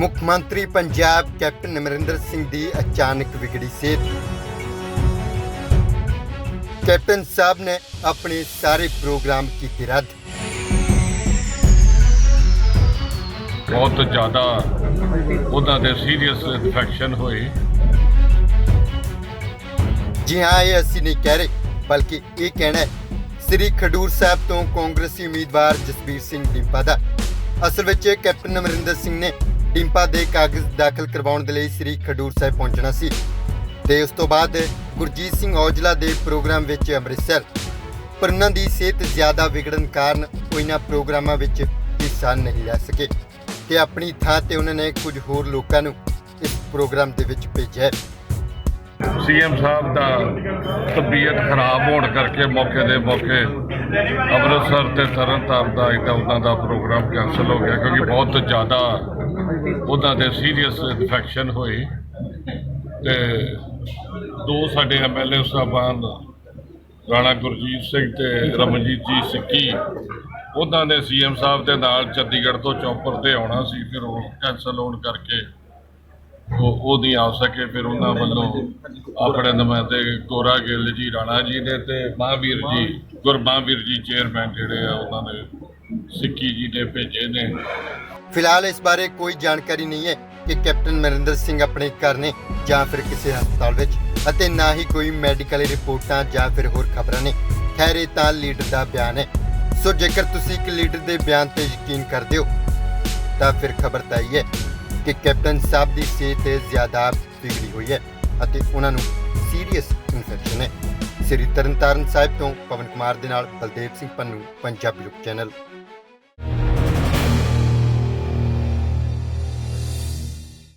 ਮੁੱਖ ਮੰਤਰੀ ਪੰਜਾਬ ਕੈਪਟਨ ਅਮਰਿੰਦਰ ਸਿੰਘ ਦੀ ਅਚਾਨਕ ਵਿਗੜੀ ਸਿਹਤ ਕੈਪਟਨ ਸਾਹਿਬ ਨੇ ਆਪਣੇ ਸਾਰੇ ਪ੍ਰੋਗਰਾਮ ਕੀਤੇ ਰੱਦ। ਬਹੁਤ ਜ਼ਿਆਦਾ ਉਹਨਾਂ ਦੇ ਸੀਰੀਅਸ ਇਨਫੈਕਸ਼ਨ ਹੋਈ ਜੀ ਹਾਂ ਇਹ ਅਸੀਂ ਨਹੀਂ ਕਹਿ ਰਹੇ ਬਲਕਿ ਇਹ ਕਹਿਣਾ ਸ੍ਰੀ ਖਡੂਰ ਸਾਹਿਬ ਤੋਂ ਕਾਂਗਰਸੀ ਉਮੀਦਵਾਰ ਜਸਬੀਰ ਸਿੰਘ ਡਿੰਪਾ ਦਾ। ਅਸਲ ਵਿੱਚ ਕੈਪਟਨ ਅਮਰਿੰਦਰ ਸਿੰਘ ਨੇ ਡਿੰਪਾ ਦੇ ਕਾਗਜ਼ ਦਾਖਲ ਕਰਵਾਉਣ ਦੇ ਲਈ ਸ੍ਰੀ ਖਡੂਰ ਸਾਹਿਬ ਪਹੁੰਚਣਾ ਸੀ ਤੇ ਉਸ ਤੋਂ ਬਾਅਦ ਗੁਰਜੀਤ ਸਿੰਘ ਔਜਲਾ ਦੇ ਪ੍ਰੋਗਰਾਮ ਵਿੱਚ ਅੰਮ੍ਰਿਤਸਰ। ਪਰ ਉਹਨਾਂ ਦੀ ਸਿਹਤ ਜ਼ਿਆਦਾ ਵਿਗੜਨ ਕਾਰਨ ਉਹ ਇਹਨਾਂ ਪ੍ਰੋਗਰਾਮਾਂ ਵਿੱਚ ਹਿੱਸਾ ਨਹੀਂ ਲੈ ਸਕੇ ਤੇ ਆਪਣੀ ਥਾਂ ਤੇ ਉਹਨਾਂ ਨੇ ਕੁਝ ਹੋਰ ਲੋਕਾਂ ਨੂੰ ਇਸ ਪ੍ਰੋਗਰਾਮ ਦੇ ਵਿੱਚ ਭੇਜਿਆ। ਸੀਐਮ ਸਾਹਿਬ ਦਾ ਤਬੀਅਤ ਖਰਾਬ ਹੋਣ ਕਰਕੇ ਮੌਕੇ ਦੇ ਮੌਕੇ ਅੰਮ੍ਰਿਤਸਰ ਤੇ ਤਰਨਤਾਰਨ ਦਾ ਇੱਕ ਉਹਨਾਂ ਦਾ ਪ੍ਰੋਗਰਾਮ ਕੈਂਸਲ ਹੋ ਗਿਆ ਕਿਉਂਕਿ ਬਹੁਤ ਜ਼ਿਆਦਾ ਉਹਨਾਂ ਦੇ ਸੀਰੀਅਸ ਇਨਫੈਕਸ਼ਨ ਹੋਏ। ਤੇ ਦੋ ਸਾਡੇ ਐਮਐਲਏ ਸਾਹਿਬਾਨ, ਰਾਣਾ ਗੁਰਜੀਤ ਸਿੰਘ ਤੇ ਰਮਨਜੀਤ ਜੀ ਸਿੱਕੀ ਉਹਨਾਂ ਨੇ ਸੀਐਮ ਸਾਹਿਬ ਦੇ ਨਾਲ ਚੰਡੀਗੜ੍ਹ ਤੋਂ ਚੌਪਰ ਤੇ ਆਉਣਾ ਸੀ, ਫਿਰ ਉਹ ਕੈਂਸਲ ਹੋਣ ਕਰਕੇ ਉਹ ਉਹ ਨਹੀਂ ਆ ਸਕੇ ਫਿਰ ਉਹਨਾਂ ਵੱਲੋਂ ਆਪਣੇ ਨੁਮਾਇੰਦੇ ਗੋਰਾ ਗਿੱਲ ਜੀ ਰਾਣਾ ਜੀ ਨੇ ਤੇ ਮਹਾਂਵੀਰ ਜੀ ਗੁਰਮਹਾਂਵੀਰ ਜੀ। ਚੇਅਰਮੈਨ ਜਿਹੜੇ ਆ ਉਹਨਾਂ ਨੇ ਸਿੱਕੀ ਜੀ ਨੇ ਭੇਜੇ ਨੇ। ਫਿਲਹਾਲ ਇਸ ਬਾਰੇ ਕੋਈ ਜਾਣਕਾਰੀ ਨਹੀਂ ਹੈ ਕਿ ਕੈਪਟਨ ਅਮਰਿੰਦਰ ਸਿੰਘ ਆਪਣੇ ਘਰ ਨੇ ਜਾਂ ਫਿਰ ਕਿਸੇ ਹਸਪਤਾਲ ਵਿੱਚ ਅਤੇ ਨਾ ਹੀ ਕੋਈ ਮੈਡੀਕਲ ਰਿਪੋਰਟਾਂ ਜਾਂ ਫਿਰ ਹੋਰ ਖਬਰਾਂ ਨੇ। ਖੈਰ ਇਹ ਤਾਂ ਲੀਡਰ ਦਾ ਬਿਆਨ ਹੈ। ਸੋ ਜੇਕਰ ਤੁਸੀਂ ਇੱਕ ਲੀਡਰ ਦੇ ਬਿਆਨ ਤੇ ਯਕੀਨ ਕਰਦੇ ਹੋ ਤਾਂ ਫਿਰ ਖਬਰ ਤਾਂ ਇਹ ਹੈ ਕਿ ਕੈਪਟਨ ਸਾਹਿਬ ਦੀ ਸਿਹਤ ਜ਼ਿਆਦਾ ਵਿਗੜੀ ਹੋਈ ਹੈ ਅਤੇ ਉਹਨਾਂ ਨੂੰ ਸੀਰੀਅਸ ਇਨਫੈਕਸ਼ਨ ਹੈ। ਸ੍ਰੀ ਤਰਨਤਾਰਨ ਸਾਹਿਬ ਤੋਂ ਪਵਨ ਕੁਮਾਰ ਦੇ ਨਾਲ ਬਲਦੇਵ ਸਿੰਘ ਪੰਨੂ, ਪੰਜਾਬੀ ਲੋਕ ਚੈਨਲ।